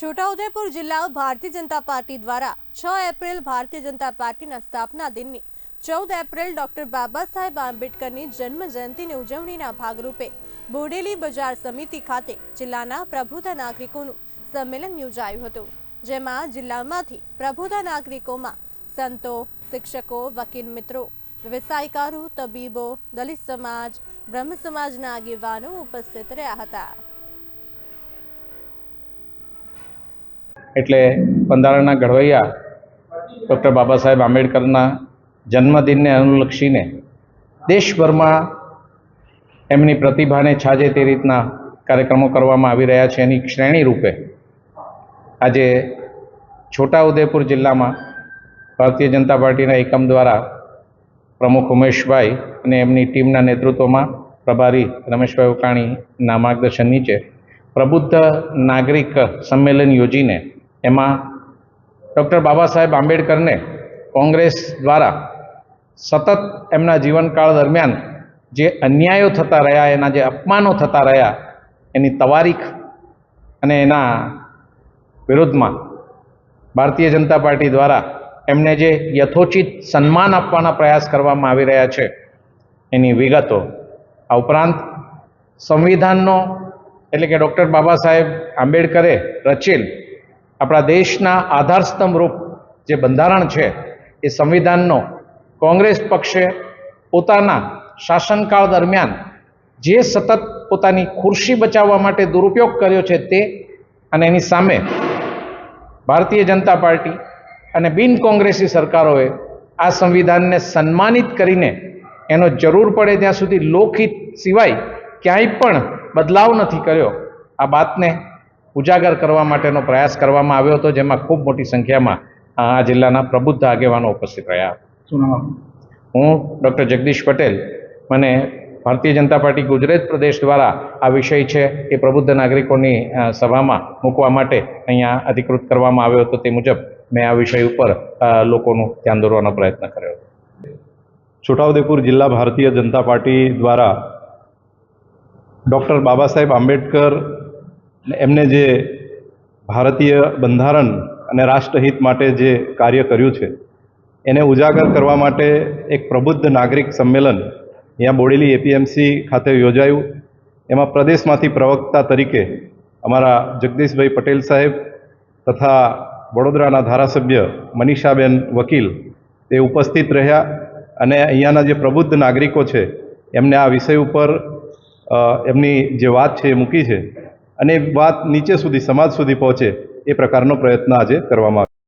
છોટાઉદેપુર જિલ્લા ભારતીય જનતા પાર્ટી દ્વારા છ એપ્રિલ ભારતીય જનતા પાર્ટીના સ્થાપના દિનની ચૌદ એપ્રિલ ડોક્ટર બાબા સાહેબ આંબેડકરની જન્મ જયંતિની ઉજવણીના ભાગરૂપે બોડેલી બજાર સમિતિ ખાતે જિલ્લાના પ્રભુતા નાગરિકોનું સંમેલન યોજાયું હતું, જેમાં જિલ્લામાંથી પ્રભુતા નાગરિકોમાં સંતો, શિક્ષકો, વકીલ મિત્રો, વ્યવસાયકારો, તબીબો, દલિત સમાજ, બ્રહ્મ સમાજના આગેવાનો ઉપસ્થિત રહ્યા હતા. એટલે બંધારણના ઘડવૈયા ડૉક્ટર બાબા સાહેબ આંબેડકરના જન્મદિનને અનુલક્ષીને દેશભરમાં એમની પ્રતિભાને છાજે તે રીતના કાર્યક્રમો કરવામાં આવી રહ્યા છે. એની શ્રેણી રૂપે આજે છોટાઉદેપુર જિલ્લામાં ભારતીય જનતા પાર્ટીના એકમ દ્વારા પ્રમુખ ઉમેશભાઈ અને એમની ટીમના નેતૃત્વમાં પ્રભારી રમેશભાઈ ઉકાણીના માર્ગદર્શન નીચે પ્રબુદ્ધ નાગરિક સંમેલન યોજીને એમાં ડૉક્ટર બાબા સાહેબ આંબેડકરને કોંગ્રેસ દ્વારા સતત એમના જીવનકાળ દરમિયાન જે અન્યાયો થતા રહ્યા, એના જે અપમાનો થતા રહ્યા, એની તવારીખ અને એના વિરુદ્ધમાં ભારતીય જનતા પાર્ટી દ્વારા એમને જે યથોચિત સન્માન આપવાના પ્રયાસ કરવામાં આવી રહ્યા છે, એની વિગતો આ ઉપરાંત સંવિધાનનો એટલે કે ડૉક્ટર બાબા સાહેબ આંબેડકરે રચેલ આપણા દેશના આધારસ્તંભ રૂપ જે બંધારણ છે, એ સંવિધાનનો કોંગ્રેસ પક્ષે પોતાના શાસનકાળ દરમિયાન જે સતત પોતાની ખુરશી બચાવવા માટે દુરુપયોગ કર્યો છે તે અને એની સામે ભારતીય જનતા પાર્ટી અને બિન કોંગ્રેસી સરકારોએ આ સંવિધાનને સન્માનિત કરીને એનો જરૂર પડે ત્યાં સુધી લોકહિત સિવાય ક્યાંય પણ બદલાવ નથી કર્યો. આ બાતને ઉજાગર કરવા માટેનો પ્રયાસ કરવામાં આવ્યો હતો જેમાં ખૂબ મોટી સંખ્યામાં આ જિલ્લાના પ્રબુદ્ધ આગેવાનો ઉપસ્થિત રહ્યા. શું હું ડૉક્ટર જગદીશ પટેલ. મને ભારતીય જનતા પાર્ટી ગુજરાત પ્રદેશ દ્વારા આ વિષય છે એ પ્રબુદ્ધ નાગરિકોની સભામાં મૂકવા માટે અહીંયા અધિકૃત કરવામાં આવ્યો હતો. તે મુજબ મેં આ વિષય ઉપર લોકોનું ધ્યાન દોરવાનો પ્રયત્ન કર્યો. હતો છોટાઉદેપુર જિલ્લા ભારતીય જનતા પાર્ટી દ્વારા ડૉક્ટર બાબા સાહેબ આંબેડકર એમને જે ભારતીય બંધારણ અને રાષ્ટ્રહિત માટે જે કાર્ય કર્યું છે, એને ઉજાગર કરવા માટે એક પ્રબુદ્ધ નાગરિક સંમેલન અહીંયા બોડેલી એપીએમસી ખાતે યોજાયું. એમાં પ્રદેશમાંથી પ્રવક્તા તરીકે અમારા જગદીશભાઈ પટેલ સાહેબ તથા વડોદરાના ધારાસભ્ય મનીષાબેન વકીલ તે ઉપસ્થિત રહ્યા અને અહીંયાના જે પ્રબુદ્ધ નાગરિકો છે, એમને આ વિષય ઉપર એમની જે વાત છે એ મૂકી છે. અને વાત નીચે સુધી સમાજ સુધી પહોંચે એ પ્રકારનો પ્રયત્ન આજે કરવામાં આવ્યો.